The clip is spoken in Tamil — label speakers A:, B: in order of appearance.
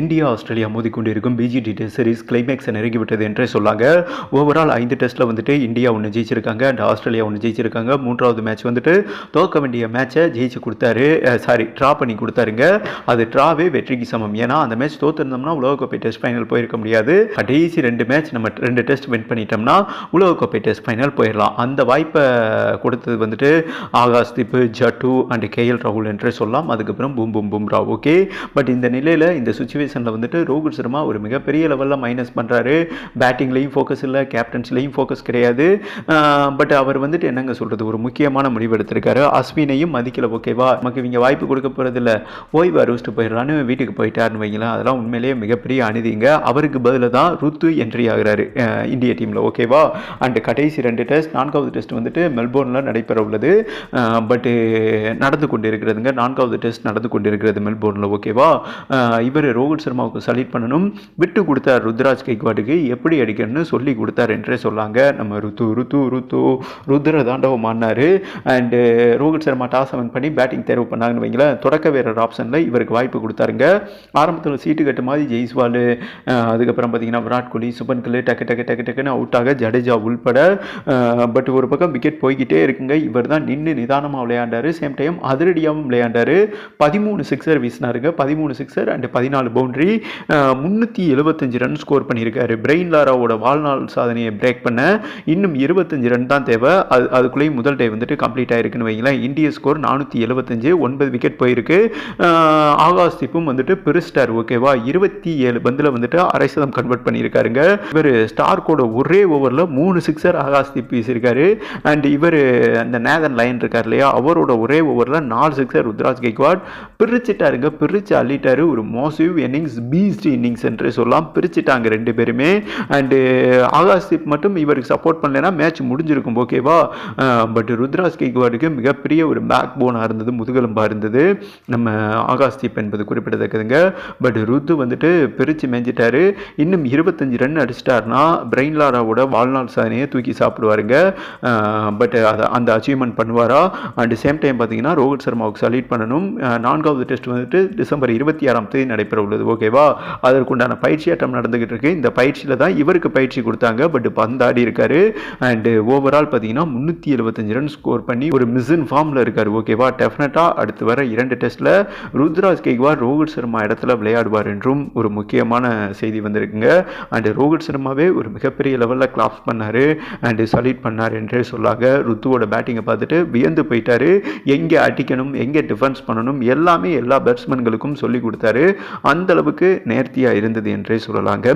A: இந்தியா ஆஸ்திரேலியா மோதிக்கொண்டிருக்கும் பிஜிடி டெஸ்ட் சீரிஸ் கிளைமேக்ஸை நெருங்கிவிட்டது என்றே சொல்லாங்க. ஓவரால் ஐந்து டெஸ்ட்டில் வந்துட்டு இந்தியா ஒன்று ஜெயிச்சிருக்காங்க அண்ட் ஆஸ்திரேலியா ஒன்று ஜெயிச்சிருக்காங்க. மூன்றாவது மேட்ச் வந்துட்டு தோக்க வேண்டிய மேட்சை ஜெயிச்சு கொடுத்தாரு சாரி ட்ரா பண்ணி கொடுத்தாருங்க. அது ட்ராவே வெற்றிக்கு சமம். ஏன்னா அந்த மேட்ச் தோத்துருந்தோம்னா உலகக்கோப்பை டெஸ்ட் ஃபைனல் போயிருக்க முடியாது. கடைசி ரெண்டு மேட்ச் நம்ம ரெண்டு டெஸ்ட் வின் பண்ணிட்டோம்னா உலகக்கோப்பை டெஸ்ட் ஃபைனல் போயிடலாம் அந்த வாய்ப்பை கொடுத்தது வந்துட்டு ஆகாஷ் தீப்பு ஜட்டு அண்ட் கேஎல் ராகுல் என்றே சொல்லலாம். அதுக்கப்புறம் boom boom Bumrah okay but இந்த நிலையில் இந்த சுச்சுவேஷன் சுச்சுவேஷனில் வந்துட்டு ரோஹித் சர்மா ஒரு மிகப்பெரிய லெவலில் மைனஸ் பண்ணுறாரு பேட்டிங்லேயும் ஃபோக்கஸ் இல்லை கேப்டன்ஸ்லேயும் ஃபோக்கஸ் கிடையாது. பட் அவர் வந்துட்டு என்னங்க சொல்கிறது ஒரு முக்கியமான முடிவு எடுத்திருக்காரு. அஸ்வினையும் மதிக்கல ஓகேவா நமக்கு இவங்க வாய்ப்பு கொடுக்க போகிறதில்ல ஓய்வு அறிவிச்சிட்டு போயிடலான்னு வீட்டுக்கு போயிட்டாருன்னு வைங்களேன். அதெல்லாம் உண்மையிலேயே மிகப்பெரிய அநீதிங்க. அவருக்கு பதிலாக தான் ருத்து என்ட்ரி ஆகிறாரு இந்திய டீமில் ஓகேவா அண்ட் கடைசி ரெண்டு டெஸ்ட் நான்காவது டெஸ்ட் வந்துட்டு மெல்போர்னில் நடைபெற உள்ளது. பட்டு நடந்து கொண்டு இருக்கிறதுங்க நான்காவது டெஸ்ட் நடந்து கொண்டு இருக்கிறது மெல்போர்னில் ஓகேவா இவர் ரோஹித் சர்மாவுக்கு சலீட் பண்ணணும். விட்டு கொடுத்தார் ருத்ராஜ் கைக்வாட்டுக்கு எப்படி அடிக்கணும்னு சொல்லி கொடுத்தார் என்றே சொல்லாங்க. நம்ம ருத்து ருத்து ருத்து. ருத்ர தாண்டவம் ஆனார் அண்டு ரோஹித் சர்மா டாஸ் அவன் பண்ணி பேட்டிங் தேர்வு பண்ணாங்கன்னு வைங்களேன். தொடக்க வீரர் ஆப்ஷனில் இவருக்கு வாய்ப்பு கொடுத்தாருங்க. ஆரம்பத்தில் சீட்டு கட்டு மாதிரி ஜெய்ஸ்வால் அதுக்கப்புறம் பார்த்தீங்கன்னா விராட் கோலி சுபன் கில்லு டக்கு டக்கு டக்கு டக்குன்னு அவுட் ஆக ஜடேஜா உள்பட பட் ஒரு பக்கம் விக்கெட் போய்கிட்டே இருக்குங்க. இவர் தான் நின்று நிதானமாக விளையாண்டார். Same time அதிரடியாகவும் விளையாண்டாரு. பதிமூணு சிக்ஸர் வீசினாருங்க. பதிமூணு சிக்ஸர் அண்ட் பதினாலு பவுண்ட்ரி முந்நூற்றி எழுபத்தஞ்சு ரன் ஸ்கோர் பண்ணியிருக்காரு. பிரெயின் லாராவோட வாழ்நாள் சாதனையை பிரேக் பண்ண இன்னும் இருபத்தஞ்சு ரன் தான் தேவை. அது அதுக்குள்ளேயும் முதல் டே வந்துட்டு கம்ப்ளீட் ஆயிருக்குன்னு வைங்களேன் இந்திய ஸ்கோர் நானூற்றி எழுபத்தஞ்சு ஒன்பது விக்கெட் போயிருக்கு. ஆகாஷ் தீப்பும் வந்துட்டு பெருஸ்டார் ஓகேவா இருபத்தி ஏழு பந்தில் வந்துட்டு அரை சதம் கன்வெர்ட் பண்ணியிருக்காருங்க. இவர் ஸ்டார்க்கோட ஒரே ஓவரில் மூணு சிக்ஸர் ஆகாஷ் தீப் வீசியிருக்காரு. அண்ட் இவர் அந்த நேதன் லைன் இருக்கார் இல்லையா? அவரோட ஒரே ஓவரில் நாலு சிக்ஸர் ருத்ராஜ் கெக்வாட் பிரிச்சுட்டாருங்க பிரிச்சு அள்ளிட்டாரு. ஒரு மோசிவ் இன்னிங்ஸ் பீஸ்ட் இன்னிங்ஸ் என்று சொல்லலாம். பிரிச்சுட்டாங்க ரெண்டு பேருமே. அண்டு uh, ஆகாஷ் தீப் மட்டும் இவருக்கு சப்போர்ட் பண்ணலைன்னா மேட்ச் முடிஞ்சிருக்கும் ஓகேவா பட் uh, ருத்ராஸ் கேக்வாடுக்கு மிகப்பெரிய ஒரு பேக் போனாக இருந்தது முதுகெலும்பாக இருந்தது. நம்ம ஆகாஷ் தீப் என்பது குறிப்பிடத்தக்கதுங்க. பட் ருத்து வந்துட்டு பிரித்து மேய்ஞ்சிட்டாரு இன்னும் இருபத்தஞ்சு ரன் அடிச்சிட்டாருன்னா பிரெயின் லாராவோட வாழ்நாள் சாதனையை தூக்கி சாப்பிடுவாருங்க. Uh, பட் அதை அந்த அச்சீவ்மெண்ட் பண்ணுவாரா? அண்ட் சேம் டைம் பார்த்தீங்கன்னா ரோஹித் சர்மாவுக்கு சல்யூட் பண்ணணும். நான்காவது டெஸ்ட் வந்துட்டு டிசம்பர் இருபத்தி ஆறாம் தேதி நடைபெற உள்ளது ஓகேவா? அதற்குண்டான பயிற்சி ஆட்டம் நடந்துகிட்டு இருக்கு. இந்த பயிற்சியில் தான் இவருக்கு பயிற்சி கொடுத்தாங்க. பட் பந்தாடி இருக்காரு. அண்ட் ஓவரால் பார்த்தீங்கன்னா முந்நூற்றி எழுபத்தஞ்சு ரன் ஸ்கோர் பண்ணி ஒரு மிஸ்இன் ஃபார்மில் இருக்கார் ஓகேவா? டெஃபினட்டாக அடுத்து வர இரண்டு டெஸ்ட்டில் ருத்ராஜ் கெய்வார் ரோஹித் சர்மா இடத்துல விளையாடுவார் என்றும் ஒரு முக்கியமான செய்தி வந்திருக்குங்க. அண்ட் ரோஹித் சர்மாவே ஒரு மிகப்பெரிய லெவலில் கிளாப்ஸ் பண்ணார். அண்டு சல்யூட் பண்ணார் என்றே சொல்லாங்க. ருத்துவோட பேட்டிங்கை பார்த்துட்டு வியந்து போயிட்டாரு. எங்கே அடிக்கணும் எங்கே டிஃபென்ஸ் பண்ணணும் எல்லாமே எல்லா பேட்ஸ்மேன்களுக்கும் சொல்லி கொடுத்தாரு. அந்த அளவுக்கு நேர்த்தியாக இருந்தது என்றே சொல்லலாங்க.